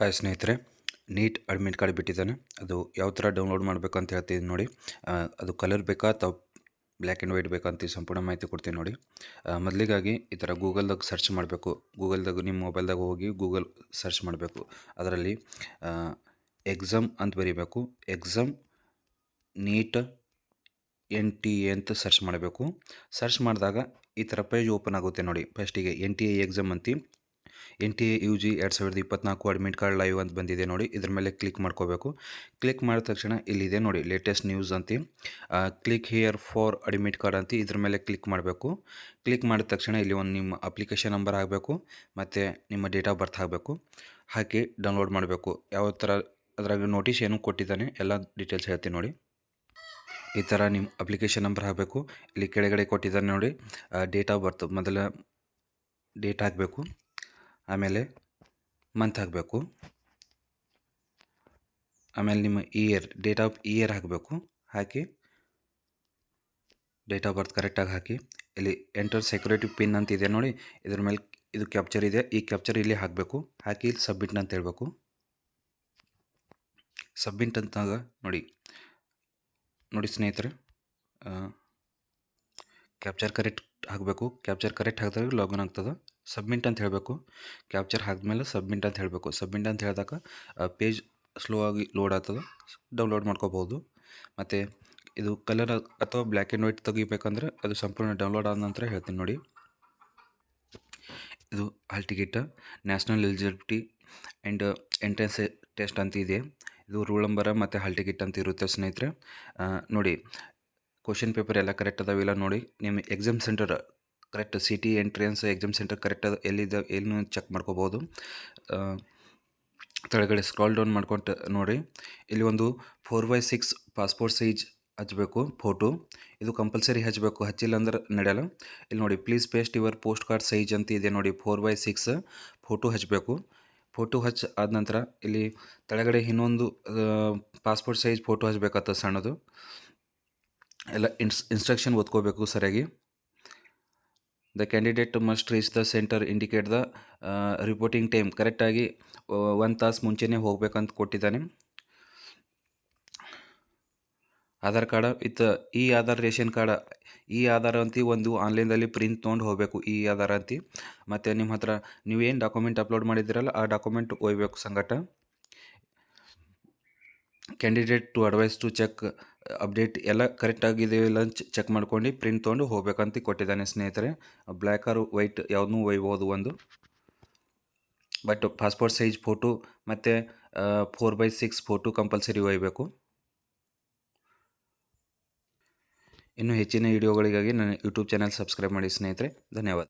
Hi ಸ್ನೇಹಿತರೆ, neat admit card ಬಿಟ್ಟಿದ್ದಾನೆ. ಅದು ಯಾವ ಥರ ಡೌನ್ಲೋಡ್ ಮಾಡಬೇಕು ಅಂತ ಹೇಳ್ತೀನಿ ನೋಡಿ. ಅದು ಕಲರ್ ಬೇಕಾ ಅಥವಾ ಬ್ಲ್ಯಾಕ್ ಆ್ಯಂಡ್ ವೈಟ್ ಬೇಕಾ ಅಂತ ಸಂಪೂರ್ಣ ಮಾಹಿತಿ ಕೊಡ್ತೀನಿ ನೋಡಿ. ಮೊದಲಿಗಾಗಿ ಈ ಥರ ಗೂಗಲ್ದಾಗ ಸರ್ಚ್ ಮಾಡಬೇಕು. ಗೂಗಲ್ದಾಗ, ನಿಮ್ಮ ಮೊಬೈಲ್ದಾಗ ಹೋಗಿ ಗೂಗಲ್ ಸರ್ಚ್ ಮಾಡಬೇಕು. ಅದರಲ್ಲಿ ಎಕ್ಸಾಮ್ ಅಂತ ಬರೀಬೇಕು. Exam, NEET, N T A ಅಂತ ಸರ್ಚ್ ಮಾಡಬೇಕು. ಸರ್ಚ್ ಮಾಡಿದಾಗ ಈ ಥರ ಪೇಜ್ ಓಪನ್ ಆಗುತ್ತೆ ನೋಡಿ. ಫಸ್ಟಿಗೆ ಎನ್ ಟಿ ಎ ಎಕ್ಸಾಮ್ ಅಂತಿ. N T A U G ಎರಡು ಸಾವಿರದ ಇಪ್ಪತ್ನಾಲ್ಕು ಅಡ್ಮಿಟ್ ಕಾರ್ಡ್ ಲೈವ್ ಅಂತ ಬಂದಿದೆ ನೋಡಿ. ಇದ್ರ ಮೇಲೆ ಕ್ಲಿಕ್ ಮಾಡ್ಕೋಬೇಕು. ಕ್ಲಿಕ್ ಮಾಡಿದ ತಕ್ಷಣ ಇಲ್ಲಿದೆ ನೋಡಿ ಲೇಟೆಸ್ಟ್ ನ್ಯೂಸ್ ಅಂತ. Click here for admit card ಅಂತ. ಇದ್ರ ಮೇಲೆ ಕ್ಲಿಕ್ ಮಾಡಬೇಕು. ಕ್ಲಿಕ್ ಮಾಡಿದ ತಕ್ಷಣ ಇಲ್ಲಿ ಒಂದು ನಿಮ್ಮ ಅಪ್ಲಿಕೇಶನ್ ನಂಬರ್ ಆಗಬೇಕು ಮತ್ತು ನಿಮ್ಮ ಡೇಟ್ ಆಫ್ ಬರ್ತ್ ಆಗಬೇಕು ಹಾಕಿ ಡೌನ್ಲೋಡ್ ಮಾಡಬೇಕು. ಯಾವ ಥರ ಅದ್ರಾಗ ನೋಟಿಸ್ ಏನು ಕೊಟ್ಟಿದ್ದಾನೆ, ಎಲ್ಲ ಡೀಟೇಲ್ಸ್ ಹೇಳ್ತೀನಿ ನೋಡಿ. ಈ ಥರ ನಿಮ್ಮ ಅಪ್ಲಿಕೇಶನ್ ನಂಬರ್ ಹಾಕಬೇಕು. ಇಲ್ಲಿ ಕೆಳಗಡೆ ಕೊಟ್ಟಿದ್ದಾನೆ ನೋಡಿ ಡೇಟ್ ಆಫ್ ಬರ್ತ್ ಮೊದಲ ಡೇಟ್ ಹಾಕಬೇಕು. ಆಮೇಲೆ ಮಂತ್ ಹಾಕಬೇಕು. ಆಮೇಲೆ ನಿಮ್ಮ ಇಯರ್ ಡೇಟ್ ಆಫ್ ಇಯರ್ ಹಾಕಬೇಕು. ಹಾಕಿ ಡೇಟ್ ಆಫ್ ಬರ್ತ್ ಕರೆಕ್ಟಾಗಿ ಹಾಕಿ, ಇಲ್ಲಿ ಎಂಟರ್ ಸೆಕ್ಯೂರಿಟಿ ಪಿನ್ ಅಂತ ಇದೆ ನೋಡಿ, ಇದ್ರ ಮೇಲೆ ಇದು ಕ್ಯಾಪ್ಚರ್ ಇದೆ. ಈ ಕ್ಯಾಪ್ಚರ್ ಇಲ್ಲಿ ಹಾಕಬೇಕು. ಹಾಕಿ ಇಲ್ಲಿ ಸಬ್ಮಿಟ್ ಅಂತ ಹೇಳಬೇಕು. ಸಬ್ಮಿಟ್ ಅಂತಾಗ ನೋಡಿ ನೋಡಿ ಸ್ನೇಹಿತರೆ ಕ್ಯಾಪ್ಚರ್ ಕರೆಕ್ಟ್ ಹಾಕಬೇಕು. ಕ್ಯಾಪ್ಚರ್ ಕರೆಕ್ಟ್ ಹಾಕಿದಾಗ ಲಾಗಿನ್ ಆಗ್ತದೆ. ಸಬ್ಮಿಟ್ ಅಂತ ಹೇಳಬೇಕು. ಕ್ಯಾಪ್ಚರ್ ಹಾಕಿದ್ಮೇಲೆ ಸಬ್ಮಿಟ್ ಅಂತ ಹೇಳಬೇಕು. ಸಬ್ಮಿಟ್ ಅಂತ ಹೇಳಿದಾಗ ಪೇಜ್ ಸ್ಲೋ ಆಗಿ ಲೋಡ್ ಆಗ್ತದೆ. ಡೌನ್ಲೋಡ್ ಮಾಡ್ಕೋಬೋದು. ಮತ್ತು ಇದು ಕಲರ್ ಅಥವಾ ಬ್ಲ್ಯಾಕ್ ಆ್ಯಂಡ್ ವೈಟ್ ತೆಗಿಬೇಕಂದ್ರೆ ಅದು ಸಂಪೂರ್ಣ ಡೌನ್ಲೋಡ್ ಆದ ನಂತರ ಹೇಳ್ತೀನಿ ನೋಡಿ. ಇದು hall ticket national eligibility and entrance test ಅಂತ ಇದೆ. ಇದು ರೂಲ್ ನಂಬರ ಮತ್ತು ಹಾಲ್ ಟಿಕೆಟ್ ಅಂತ ಇರುತ್ತೆ ಸ್ನೇಹಿತರೆ. ನೋಡಿ, ಕ್ವಶನ್ ಪೇಪರ್ ಎಲ್ಲ ಕರೆಕ್ಟ್ ಇಲ್ಲ ನೋಡಿ. ನಿಮ್ಮ exam centre correct city entrance exam centre correct ಎಲ್ಲಿದೆ ಏನು ಚೆಕ್ ಮಾಡ್ಕೋಬೋದು. ಕೆಳಗಡೆ ಸ್ಕ್ರಾಲ್ ಡೌನ್ ಮಾಡ್ಕೊಂಡು ನೋಡಿ. ಇಲ್ಲಿ ಒಂದು four by six passport size ಹಚ್ಚಬೇಕು ಫೋಟೋ ಇದು ಕಂಪಲ್ಸರಿ ಹಚ್ಚಬೇಕು ಹಚ್ಚಿಲ್ಲ ಅಂದ್ರೆ ನಡೆಯಲ್ಲ. ಇಲ್ಲಿ ನೋಡಿ please paste your post card size ಅಂತ ಇದೆ ನೋಡಿ ಫೋರ್ ಬೈ ಸಿಕ್ಸ್ ಫೋಟೋ ಹಚ್ಚಬೇಕು ಫೋಟೋ ಹಚ್ಚಿ ಆದ ನಂತರ ಇಲ್ಲಿ ತೆಳಗಡೆ ಇನ್ನೊಂದು ಪಾಸ್ಪೋರ್ಟ್ ಸೈಜ್ ಫೋಟೋ ಹಚ್ಚಬೇಕಾಗ್ತದೆ ಸಣ್ಣದು. ಎಲ್ಲ ಇನ್ಸ್ ಇನ್ಸ್ಟ್ರಕ್ಷನ್ ಓದ್ಕೋಬೇಕು ಸರಿಯಾಗಿ. The candidate must reach the centre indicate the reporting time ಕರೆಕ್ಟಾಗಿ ಒಂದು ತಾಸು ಮುಂಚೆನೇ ಹೋಗ್ಬೇಕಂತ ಕೊಟ್ಟಿದ್ದಾನೆ. ಆಧಾರ್ ಕಾರ್ಡ ವಿತ್ ಈ ಆಧಾರ್ ರೇಷನ್ ಕಾರ್ಡ ಈ ಆಧಾರ್ ಅಂತಿ ಒಂದು ಆನ್ಲೈನ್ದಲ್ಲಿ ಪ್ರಿಂಟ್ ತೊಗೊಂಡು ಹೋಗಬೇಕು, ಈ ಆಧಾರ್ ಅಂತಿ. ಮತ್ತು ನಿಮ್ಮ ಹತ್ರ ನೀವೇನು ಡಾಕ್ಯುಮೆಂಟ್ ಅಪ್ಲೋಡ್ ಮಾಡಿದ್ದೀರಲ್ಲ, ಆ ಡಾಕ್ಯುಮೆಂಟ್ ಒಯ್ಬೇಕು ಸಂಗಟ. Candidate to advise to check update ಎಲ್ಲ ಕರೆಕ್ಟ್ ಆಗಿದೆಯೋ ಇಲ್ಲ ಚೆಕ್ ಮಾಡ್ಕೊಂಡು ಪ್ರಿಂಟ್ ತೊಗೊಂಡು ಹೋಗ್ಬೇಕಂತ ಕೊಟ್ಟಿದ್ದಾನೆ ಸ್ನೇಹಿತರೆ. ಬ್ಲ್ಯಾಕ್ ಆರ್ ವೈಟ್ ಯಾವುದನ್ನೂ ಒಯ್ಬೋದು ಒಂದು. ಬಟ್ ಪಾಸ್ಪೋರ್ಟ್ ಸೈಜ್ ಫೋಟೋ ಮತ್ತು four by six photo compulsory ಒಯ್ಬೇಕು. ಇನ್ನು ಹೆಚ್ಚಿನ ವಿಡಿಯೋಗಳಿಗಾಗಿ ನನ್ನ ಯೂಟ್ಯೂಬ್ ಚಾನಲ್ ಸಬ್ಸ್ಕ್ರೈಬ್ ಮಾಡಿ ಸ್ನೇಹಿತರೆ. ಧನ್ಯವಾದ.